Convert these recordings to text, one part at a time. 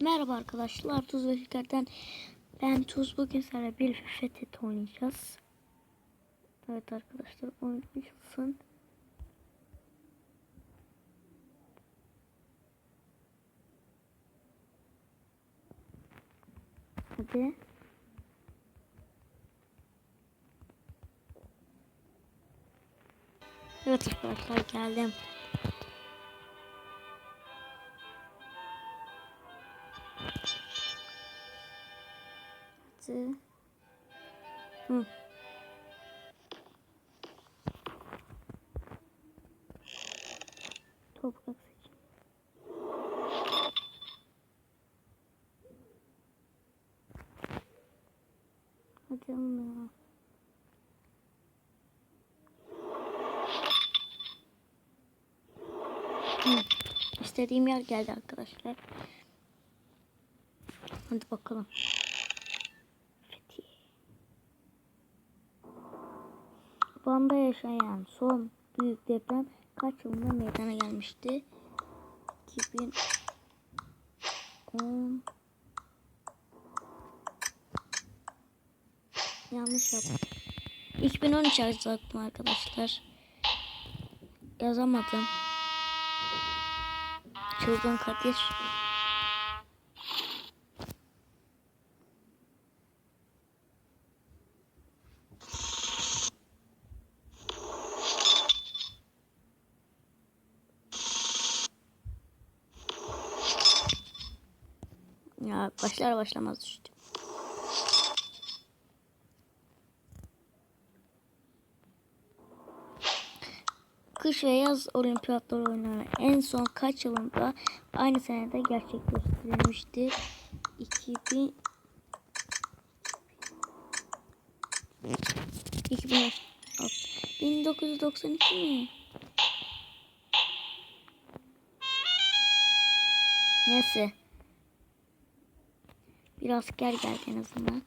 Merhaba arkadaşlar Tuz ve Şeker'den ben Tuz bugün sizlerle bir Fethet oynayacağız. Evet arkadaşlar oyun. Hadi. Evet arkadaşlar geldim. Hadi. Hı. Toprak seçin. Hadi ama ya. Hı. İstediğim yer geldi arkadaşlar. Hadi bakalım. Van'da yaşayan son büyük deprem kaç yılında meydana gelmişti? 2010 Yanlış yaptım. 2013 yazacaktım arkadaşlar. Yazamadım. Çılgın Kadir. Ya başlar başlamaz düştü. Kış ve yaz olimpiyatları oynanan en son kaç yılında aynı senede gerçekleştirilmiştir? 2000 2006 1992 mi? Neyse. Bir asker geldi en azından.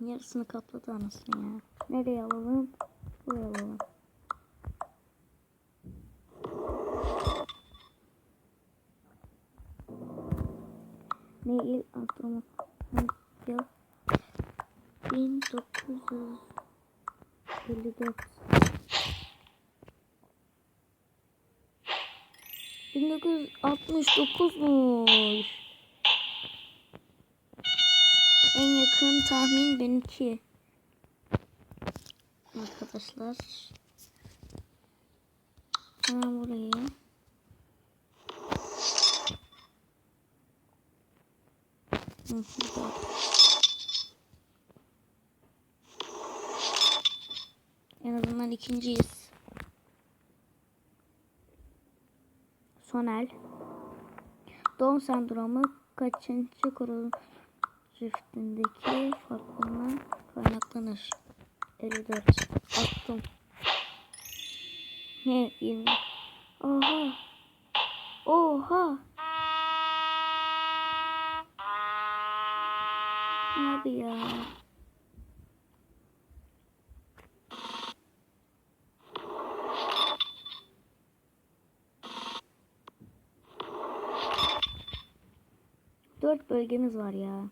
Yarısını kapladı anasını ya. Nereye alalım? Buraya alalım. Mail atımı. 1900 54 1969'muş. En yakın tahmin benimki. Arkadaşlar. Hemen burayı. Hı, azından ikinciyiz. Sonel. Down sendromu kaçıncı kurulum çiftindeki farklılığından kaynaklanır? 54. Attım. Ne? 20. Oha. Oha. Abi ya. Dört bölgemiz var ya.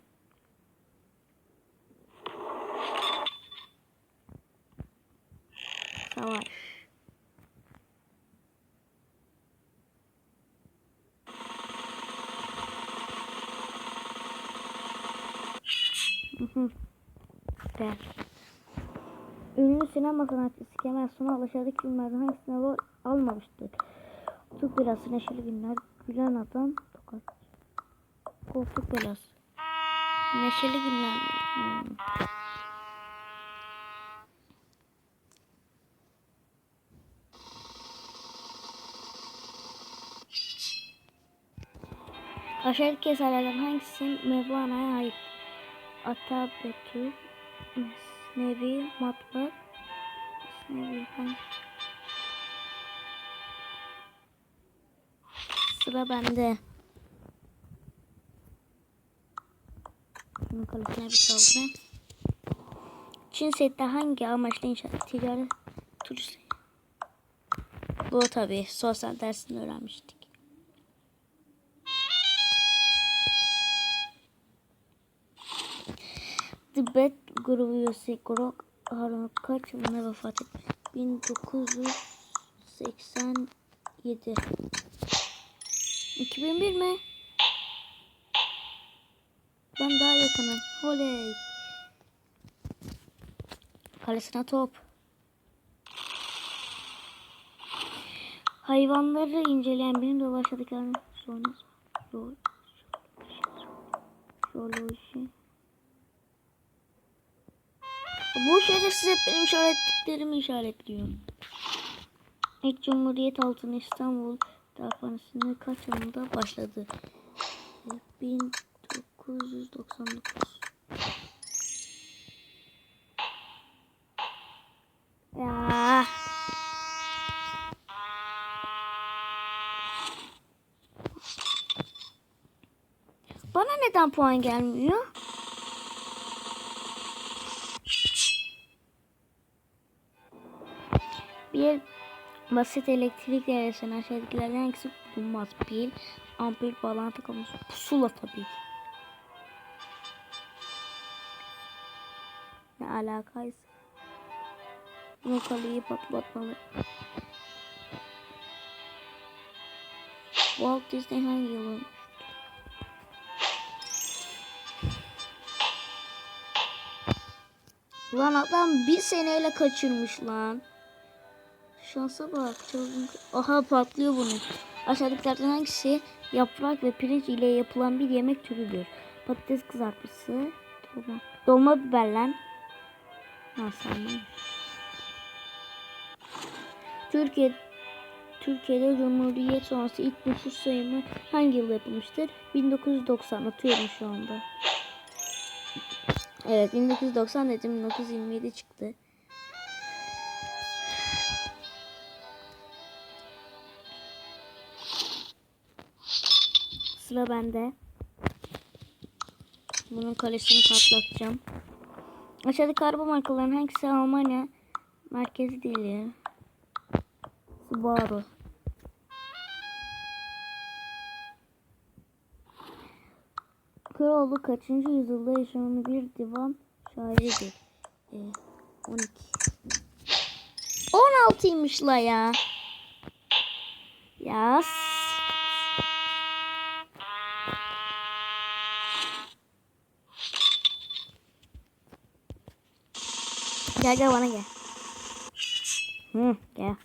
Savaş. Süper. Ünlü sinema sanatçısı Kemal Sunal aşağıdaki filmlerden hangisine rol almamıştır? Türk Belası, Neşeli Günler, Gülen Adam, Tokat. Koltuk Belası. Neşeli Günler. Hmm. Aşağıdaki eserlerden hangisi Mevlana'ya ait? Atabetü, Mesnevi, Matbaa, Mesnevi, hangi? Sıra bende. Kalesine bir saldırı. Çin Seddi hangi amaçla inşa edildi? Ticaret, turist. Bu tabii sosyal dersinde öğrenmiştik. Tibet grubu üyesi Gorok Harun kaç yılında vefat etti? 1987 2001 mi? Ben daha yakınım. Oley. Kalesine top. Hayvanları inceleyen bilim dalı aşağıdakilerin sonra Zo- zooloji. Bu şerefsiz hep benim işaretliklerimi işaretliyor. İlk Cumhuriyet altını İstanbul darphanesinde kaç yılında başladı? 1999. Ya. Bana neden puan gelmiyor? Bir basit elektrik devresinin aşağıdakilerden hangisi bulunmaz? Pil, ampul, bağlantı kablosu, pusula tabii ki. Alakaysa. Bu kaleyi patlatmalı. Walt Disney hangi yıl? Lan adam bir seneyle kaçırmış lan. Şansa bak. Çılgın. Aha patlıyor bunun. Aşağıdakilerden hangisi yaprak ve pirinç ile yapılan bir yemek türüdür? Patates kızartması, dolma, dolma biber Türkiye Türkiye'de Cumhuriyet sonrası ilk nüfus sayımı hangi yılda yapılmıştır? 1990 atıyorum şu anda. Evet 1990 dedim 1927 çıktı. Sıra bende. Bunun kalesini patlatacağım. Aşağıdaki araba markalarının hangisi Almanya merkezi değil? Subaru. Köroğlu kaçıncı yüzyılda yaşayan bir divan şairidir? Ee, 12. 16'ymış la ya. Yaz. Gel gel bana gel. Hı, gel.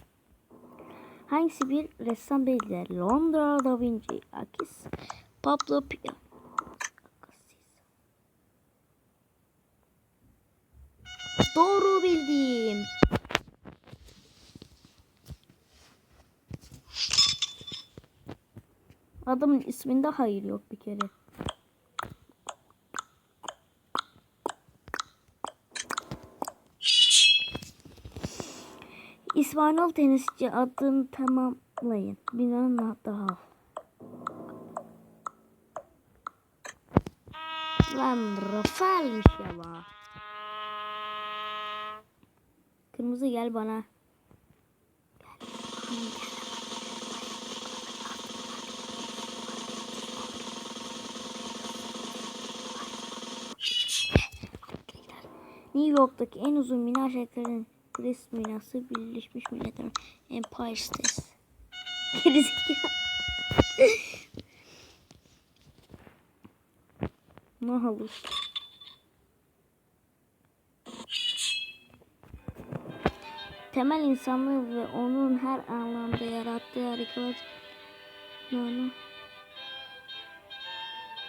Hangisi bir ressam değildir? Londra Da Vinci, Akis, Pablo Picasso. Doğru bildim. Adamın isminde hayır yok bir kere. İspanyol tenisçi adını tamamlayın. Binanın daha. Lan Rafael'miş ya la. Kırmızı gel bana. New York'taki en uzun bina şeklinin Chris binası Birleşmiş Milletler Empire State. Ne olur. Temel insanlığı ve onun her anlamda yarattığı hareket yani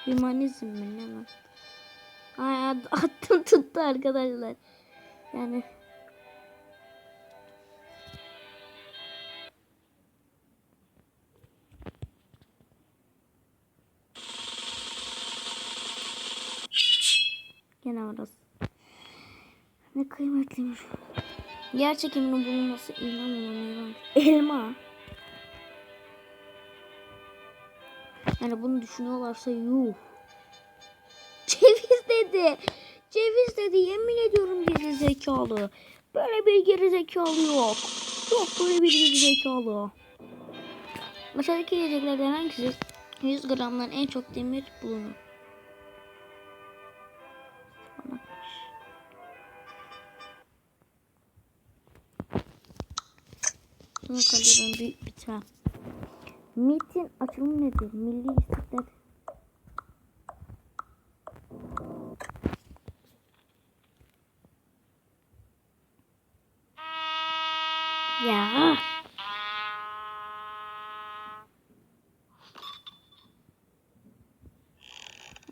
Hümanizm mi ne var? Ay attım tuttu arkadaşlar. Yani Kıymetliymiş. Yer çekiminin bulunması inanılmaz. Elma. Yani bunu düşünüyorlarsa yuh. Ceviz dedi. ceviz dedi yemin ediyorum geri zekalı. Böyle bir geri zekalı yok. Yok böyle bir geri zekalı. Aşağıdaki yiyeceklerden hangisi 100 gramdan en çok demir bulunur? Bunu kalıyorum büyük biter. MIT'in açılımı nedir? Milli İstiklal Ya.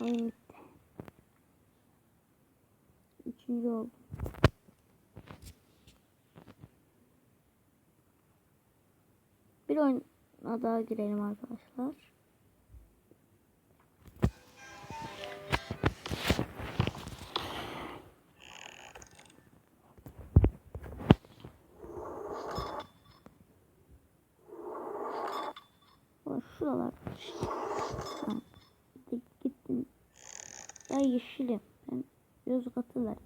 Oyun bitti. Üçüncü oldu. Bir oyuna daha girelim arkadaşlar. Şuralar. Git- gittim. Ben yeşilim. Ben Yozgat'ı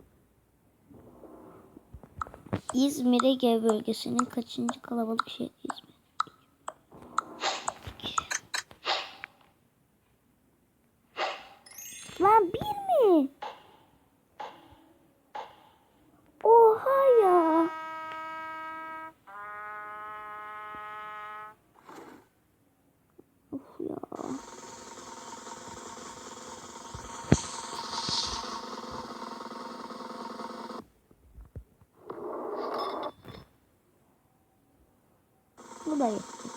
İzmir Ege bölgesinin kaçıncı kalabalık şehri İzmir? Lan bir mi? Oha ya. Of ya. Bu da yapacak.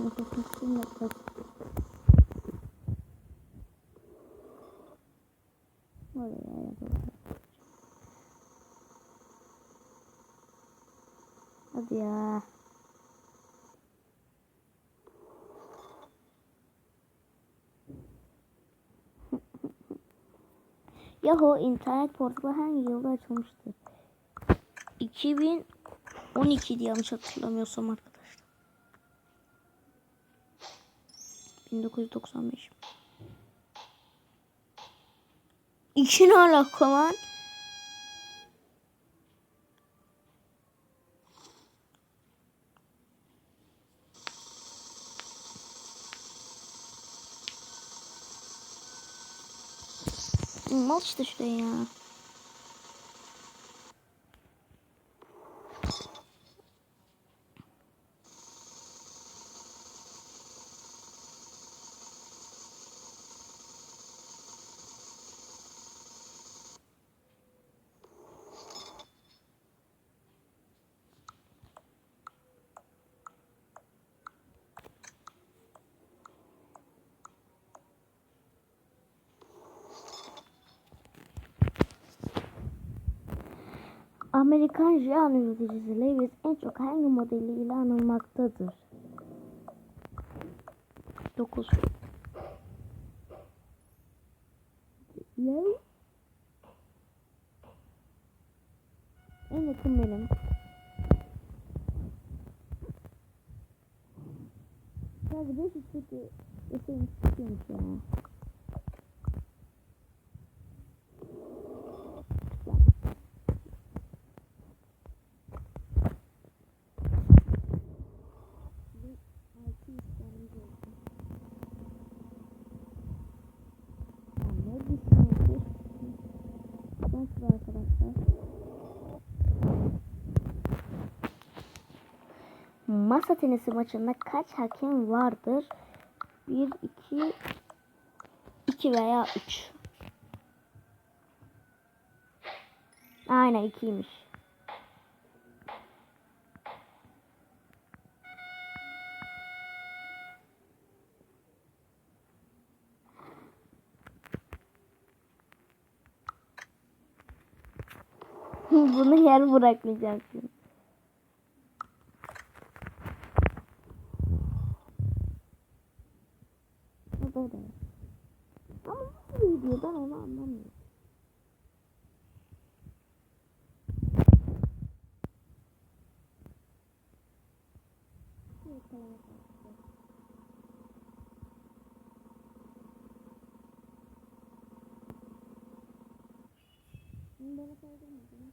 Nefesim nefes. Oraya yapalım. Hadi ya. Yahoo internet portalı hangi yılda açılmıştı? 2012 diye yanlış hatırlamıyorsam arkadaşlar. 1995. İki ne alaka lan? Mal işte şuraya ya. Amerikan Jean üreticisi Levi's en çok hangi modeliyle anılmaktadır? 9 Levi's En yakın benim. Sadece 5 üstteki Efendim çıkıyormuş ya. Ne düşünüyorsunuz? Nasıl arkadaşlar? Masa tenisi maçında kaç hakem vardır? 1, 2, 2 veya 3. Aynen 2'ymiş. Bunu yer bırakmayacaksın. O da da. Ama nasıl gidiyor ben onu anlamıyorum. Bana saldırmadın.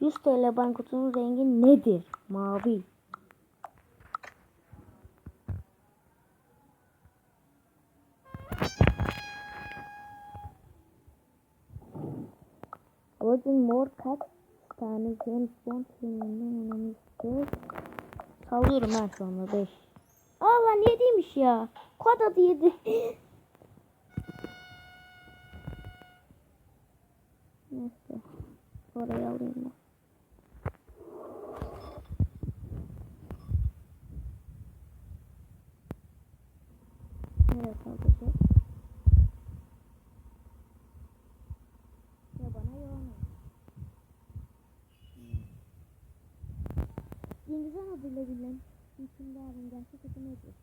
Yüz TL bankotunun rengi nedir? Mavi. Roger Moore kaç tane James Bond filminden oynamıştır? Sallıyorum ben şu anda 5. Aa lan 7'ymiş ya. Kod adı 7. Neyse. Oraya alayım ben. Nereye saldıracak? Ya bana ya ona. Adıyla bilinen hükümdarın gerçek adı nedir?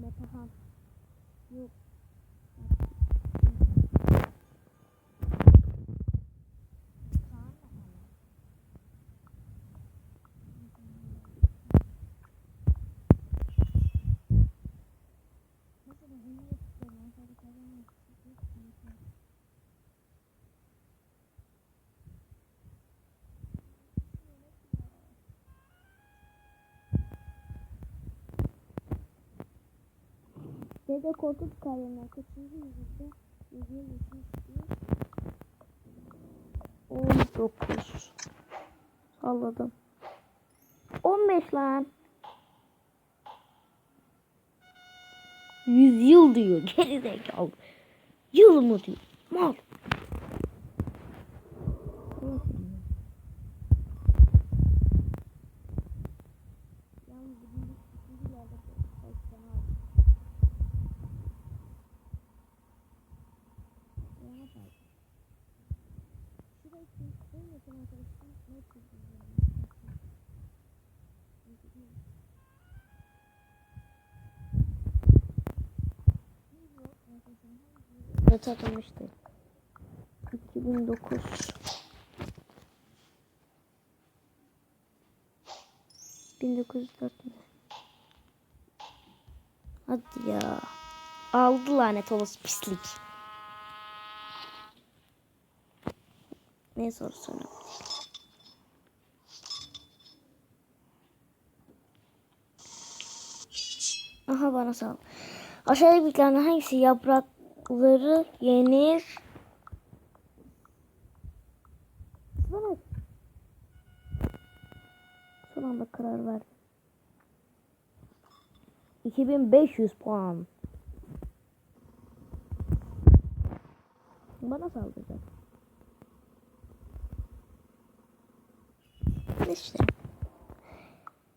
Metahan. Yok. Kaan da hala. Mesela ünlü yapıtlarına sadece kazanmak için Dede Korkut Kahraman kaçıncı yüzyılda? Yüzyıl yaşamıştır? 19 Salladım. 15 lan. Yüzyıl diyor geri zekalı Yıl mı diyor? Mal Yalnız bugün ikinci yerde kaçtan aldım. Yana bak. Şurayı en yakın arkadaşım ne çizdi? Evet atılmıştı. 2009 1904 mü? Hadi ya. Aldı lanet olası pislik. Ne soru sonra? Aha bana sal. Aşağıdaki bilgilerden hangisi yaprakları yenir? Son anda karar verdim. 2500 puan. Bana saldıracak. İşte.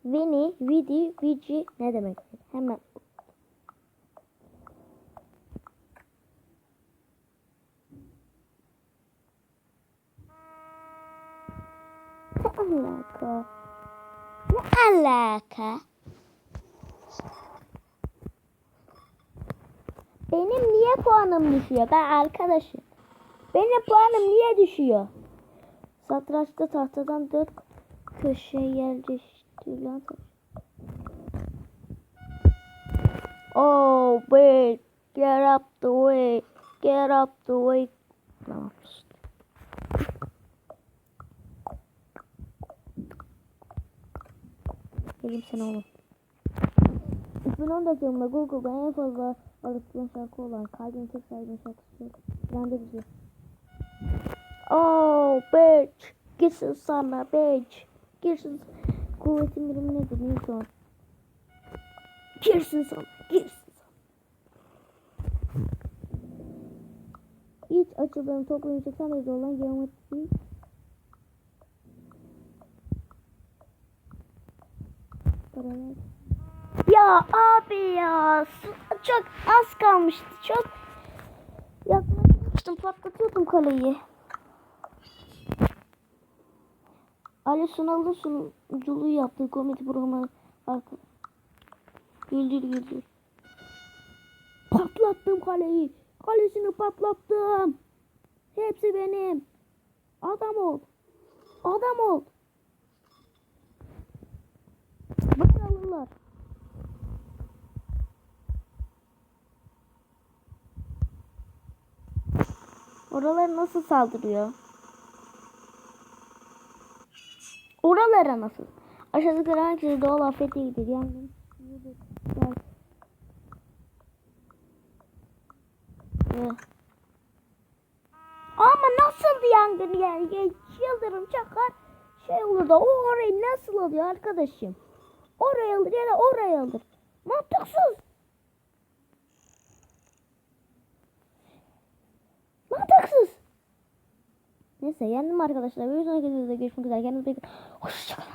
Vini, vidi, vici ne demektir? Hemen Ne alaka? Ne alaka? Benim niye puanım düşüyor? Ben arkadaşım. Benim puanım niye düşüyor? Satrançta tahtadan dört köşe yerleştirilen. Oh, wait. Get up the way. Get up the way. Tamam. Gelin sen oğlum. 2014 yılında Google'da en fazla aratılan şarkı olan Kalbin Tek Sahibi şarkısı Trende bizi. Oh bitch. Girsin sana bitch. Girsin. Kuvvetin birimi nedir Newton? Girsin sana. Girsin sana. İç açıldığını toplam 80 derece olan geometri Abi ya çok az kalmıştı çok yaklaşmıştım patlatıyordum kaleyi. Ali Sunal'ın sunuculuğu yaptığı komedi programı arka. Güldür güldür. Patlattım kaleyi. Kalesini patlattım. Hepsi benim. Adam ol. Adam ol. Bana alırlar. Oralar nasıl saldırıyor? Oralara nasıl? Aşağıdaki herkese doğal afete gider. Yangın. Ama nasıl yangın yani? Ya, Yıldırım çakar şey olur da o orayı nasıl alıyor arkadaşım? Oraya alır ya da oraya alır. Mantıksız. Neyse yendim arkadaşlar. Bir sonraki videoda görüşmek üzere. Kendinize iyi bakın. Hoşçakalın.